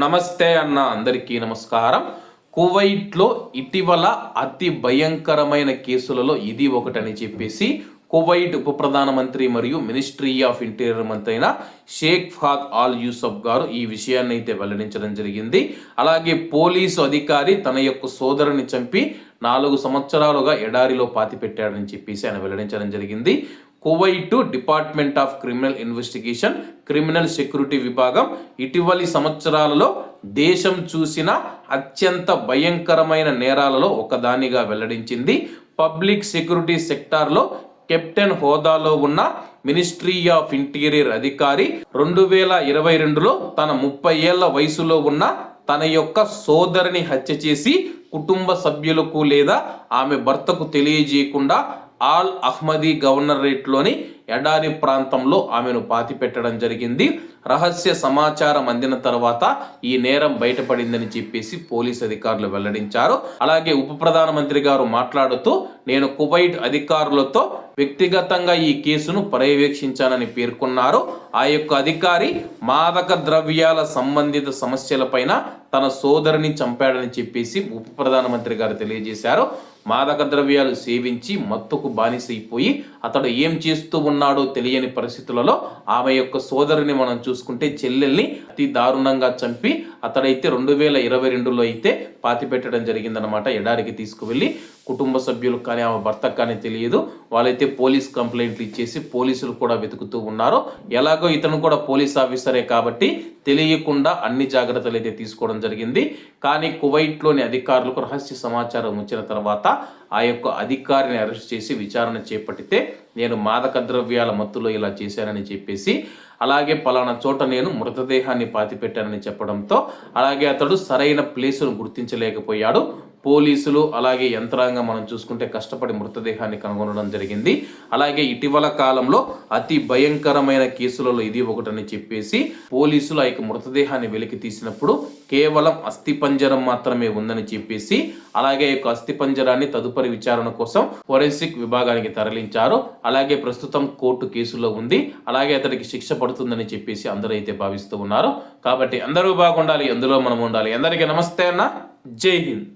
నమస్తే అన్న అందరికీ నమస్కారం. కువైట్లో ఇటీవల అతి భయంకరమైన కేసులలో ఇది ఒకటని చెప్పేసి కువైట్ ఉప ప్రధానమంత్రి మరియు మినిస్ట్రీ ఆఫ్ ఇంటీరియర్ మంత్రి అయిన షేక్ ఫాద్ ఆల్ యూసఫ్ గారు ఈ విషయాన్ని అయితే వెల్లడించడం జరిగింది. అలాగే పోలీసు అధికారి తన యొక్క సోదరుని చంపి నాలుగు సంవత్సరాలుగా ఎడారిలో పాతిపెట్టాడని చెప్పేసి ఆయన వెల్లడించడం జరిగింది. Kuwait department of criminal investigation criminal security విభాగం ఇటీవలి సంవత్సరాలలో దేశం చూసిన అత్యంత భయంకరమైన నేరాలలో ఒకదానిగా వెల్లడించింది. పబ్లిక్ సెక్యూరిటీ సెక్టార్లో కెప్టెన్ హోదాలో ఉన్న మినిస్ట్రీ ఆఫ్ ఇంటీరియర్ అధికారి రెండు వేల ఇరవై రెండులో తన ముప్పై ఏళ్ళ వయసులో ఉన్న తన యొక్క సోదరిని హత్య చేసి కుటుంబ సభ్యులకు లేదా ఆమె భర్తకు తెలియజేయకుండా ఆల్ అహ్మదీ గవర్నరేట్లోని ఎడారి ప్రాంతంలో ఆమెను పాతిపెట్టడం జరిగింది. రహస్య సమాచారం అందిన తర్వాత ఈ నేరం బయటపడిందని చెప్పేసి పోలీస్ అధికారులు వెల్లడించారు. అలాగే ఉప ప్రధానమంత్రి గారు మాట్లాడుతూ నేను కువైట్ అధికారులతో వ్యక్తిగతంగా ఈ కేసును పర్యవేక్షించానని పేర్కొన్నారు. ఆ యొక్క అధికారి మాదక ద్రవ్యాల సంబంధిత సమస్యలపైన తన సోదరిని చంపాడని చెప్పేసి ఉప ప్రధానమంత్రి గారు తెలియజేశారు. మాదక ద్రవ్యాలు సేవించి మత్తుకు బానిసైపోయి అతడు ఏం చేస్తూ ఉన్నాడో తెలియని పరిస్థితులలో ఆమె యొక్క సోదరిని మనం చూసుకుంటే చెల్లెల్ని అతి దారుణంగా చంపి అతడైతే రెండు వేల ఇరవై రెండులో అయితే పాతిపెట్టడం జరిగిందనమాట ఎడారికి తీసుకువెళ్ళి. కుటుంబ సభ్యులకు కానీ ఆమె భర్తకు కానీ తెలియదు. వాళ్ళైతే పోలీస్ కంప్లైంట్లు ఇచ్చేసి పోలీసులు కూడా వెతుకుతూ ఉన్నారు. ఎలాగో ఇతను కూడా పోలీస్ ఆఫీసరే కాబట్టి తెలియకుండా అన్ని జాగ్రత్తలు అయితే తీసుకోవడం జరిగింది. కానీ కువైట్లోని అధికారులకు రహస్య సమాచారం వచ్చిన తర్వాత ఆ యొక్క అధికారిని అరెస్ట్ చేసి విచారణ చేపట్టితే నేను మాదక ద్రవ్యాల మత్తులో ఇలా చేశానని చెప్పేసి అలాగే పలానా చోట నేను మృతదేహాన్ని పాతిపెట్టానని చెప్పడంతో అలాగే అతడు సరైన ప్లేసును గుర్తించలేకపోయాడు. పోలీసులు అలాగే యంత్రాంగం మనం చూసుకుంటే కష్టపడి మృతదేహాన్ని కనుగొనడం జరిగింది. అలాగే ఇటీవల కాలంలో అతి భయంకరమైన కేసులలో ఇది ఒకటని చెప్పేసి పోలీసులు ఆ యొక్క మృతదేహాన్ని వెలికి తీసినప్పుడు కేవలం అస్థిపంజరం మాత్రమే ఉందని చెప్పేసి అలాగే ఆ యొక్క అస్థిపంజరాన్ని తదుపరి విచారణ కోసం ఫోరెన్సిక్ విభాగానికి తరలించారు. అలాగే ప్రస్తుతం కోర్టు కేసులో ఉంది. అలాగే అతడికి శిక్ష పడుతుందని చెప్పేసి అందరూ అయితే భావిస్తూ ఉన్నారు. కాబట్టి అందరూ బాగుండాలి అందులో మనం ఉండాలి. అందరికీ నమస్తే అన్న. జై హింద్.